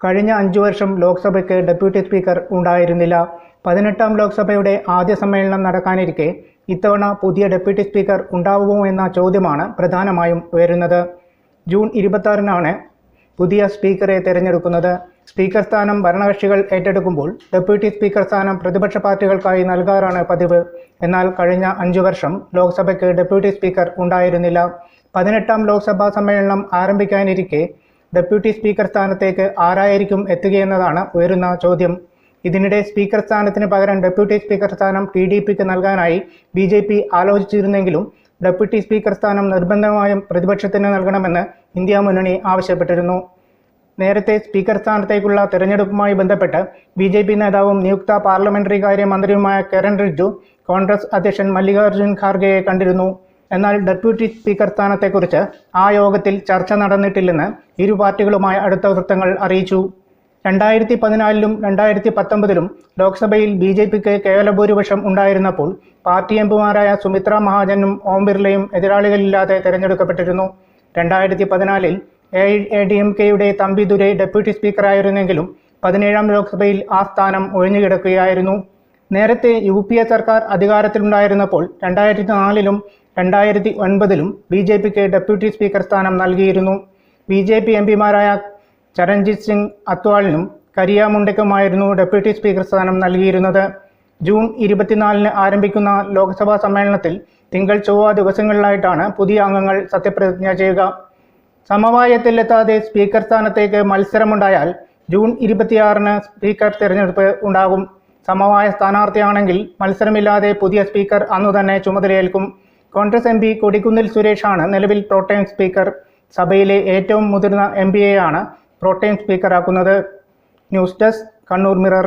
കഴിഞ്ഞ അഞ്ചു വർഷം ലോക്സഭയ്ക്ക് deputy speaker ഉണ്ടായിരുന്നില്ല. പതിനെട്ടാം ലോക്സഭയുടെ ആദ്യ സമ്മേളനം നടക്കാനിരിക്കെ ഇത്തവണ പുതിയ ഡെപ്യൂട്ടി സ്പീക്കർ ഉണ്ടാവുമോ എന്ന ചോദ്യമാണ് പ്രധാനമായും ഉയരുന്നത്. ജൂൺ ഇരുപത്തി പുതിയ സ്പീക്കറെ തിരഞ്ഞെടുക്കുന്നത്. സ്പീക്കർ സ്ഥാനം ഭരണകക്ഷികൾ ഏറ്റെടുക്കുമ്പോൾ ഡെപ്യൂട്ടി സ്പീക്കർ സ്ഥാനം പ്രതിപക്ഷ പാർട്ടികൾക്കായി നൽകാറാണ് പതിവ്. എന്നാൽ കഴിഞ്ഞ അഞ്ചു വർഷം ലോക്സഭയ്ക്ക് ഡെപ്യൂട്ടി സ്പീക്കർ ഉണ്ടായിരുന്നില്ല. പതിനെട്ടാം ലോക്സഭാ സമ്മേളനം ആരംഭിക്കാനിരിക്കെ ഡെപ്യൂട്ടി സ്പീക്കർ സ്ഥാനത്തേക്ക് ആരായിരിക്കും എത്തുകയെന്നതാണ് ഉയരുന്ന ചോദ്യം. ഇതിനിടെ സ്പീക്കർ സ്ഥാനത്തിന് പകരം ഡെപ്യൂട്ടി സ്പീക്കർ സ്ഥാനം ടി ഡി പിക്ക് നൽകാനായി ബി ജെ പി ആലോചിച്ചിരുന്നെങ്കിലും ഡെപ്യൂട്ടി സ്പീക്കർ സ്ഥാനം നിർബന്ധമായും പ്രതിപക്ഷത്തിന് നൽകണമെന്ന് ഇന്ത്യ മുന്നണി ആവശ്യപ്പെട്ടിരുന്നു. നേരത്തെ സ്പീക്കർ സ്ഥാനത്തേക്കുള്ള തെരഞ്ഞെടുപ്പുമായി ബന്ധപ്പെട്ട് ബി ജെ പി നേതാവും നിയുക്ത പാർലമെന്ററി കാര്യ മന്ത്രിയുമായ കിരൺ റിജ്ജു കോൺഗ്രസ് അധ്യക്ഷൻ മല്ലികാർജുൻ ഖാർഗെയെ കണ്ടിരുന്നു. എന്നാൽ ഡെപ്യൂട്ടി സ്പീക്കർ സ്ഥാനത്തെക്കുറിച്ച് ആ യോഗത്തിൽ ചർച്ച നടന്നിട്ടില്ലെന്ന് ഇരു പാർട്ടികളുമായ അടുത്ത വൃത്തങ്ങൾ അറിയിച്ചു. രണ്ടായിരത്തി പതിനാലിലും രണ്ടായിരത്തി പത്തൊമ്പതിലും ലോക്സഭയിൽ ബി ജെ പിക്ക് കേവല ഭൂരിപക്ഷം ഉണ്ടായിരുന്നപ്പോൾ പാർട്ടി എംപിമാരായ സുമിത്ര മഹാജനും ഓം ബിർളയും എതിരാളികളില്ലാതെ തെരഞ്ഞെടുക്കപ്പെട്ടിരുന്നു. രണ്ടായിരത്തി പതിനാലിൽ എ എ ഡി എം കെയുടെ തമ്പി ദുരൈ ഡെപ്യൂട്ടി സ്പീക്കറായിരുന്നെങ്കിലും പതിനേഴാം ലോക്സഭയിൽ ആ സ്ഥാനം ഒഴിഞ്ഞുകിടക്കുകയായിരുന്നു നേരത്തെ യു പി എ സർക്കാർ അധികാരത്തിലുണ്ടായിരുന്നപ്പോൾ രണ്ടായിരത്തി നാലിലും രണ്ടായിരത്തി ഒൻപതിലും ബി ജെ പിക്ക് ഡെപ്യൂട്ടി സ്പീക്കർ സ്ഥാനം നൽകിയിരുന്നു. ബി ജെ പി എം പിമാരായ ചരൺജിത് സിംഗ് അത്വാളിനും കരിയ മുണ്ടയ്ക്കുമായിരുന്നു ഡെപ്യൂട്ടി സ്പീക്കർ സ്ഥാനം നൽകിയിരുന്നത്. ജൂൺ ഇരുപത്തിനാലിന് ആരംഭിക്കുന്ന ലോക്സഭാ സമ്മേളനത്തിൽ തിങ്കൾ ചൊവ്വ ദിവസങ്ങളിലായിട്ടാണ് പുതിയ അംഗങ്ങൾ സത്യപ്രതിജ്ഞ ചെയ്യുക. സമവായത്തിലെത്താതെ സ്പീക്കർ സ്ഥാനത്തേക്ക് മത്സരമുണ്ടായാൽ ജൂൺ ഇരുപത്തിയാറിന് സ്പീക്കർ തിരഞ്ഞെടുപ്പ് ഉണ്ടാകും. സമവായ സ്ഥാനാർത്ഥിയാണെങ്കിൽ മത്സരമില്ലാതെ പുതിയ സ്പീക്കർ അന്നു തന്നെ ചുമതലയേൽക്കും. കോൺഗ്രസ് എം പി കൊടിക്കുന്നിൽ സുരേഷാണ് നിലവിൽ പ്രോട്ടൈം സ്പീക്കർ സഭയിലെ ഏറ്റവും മുതിർന്ന എം പി എയാണ് pro tem സ്പീക്കറാക്കുന്നത്. News desk Kannur mirror.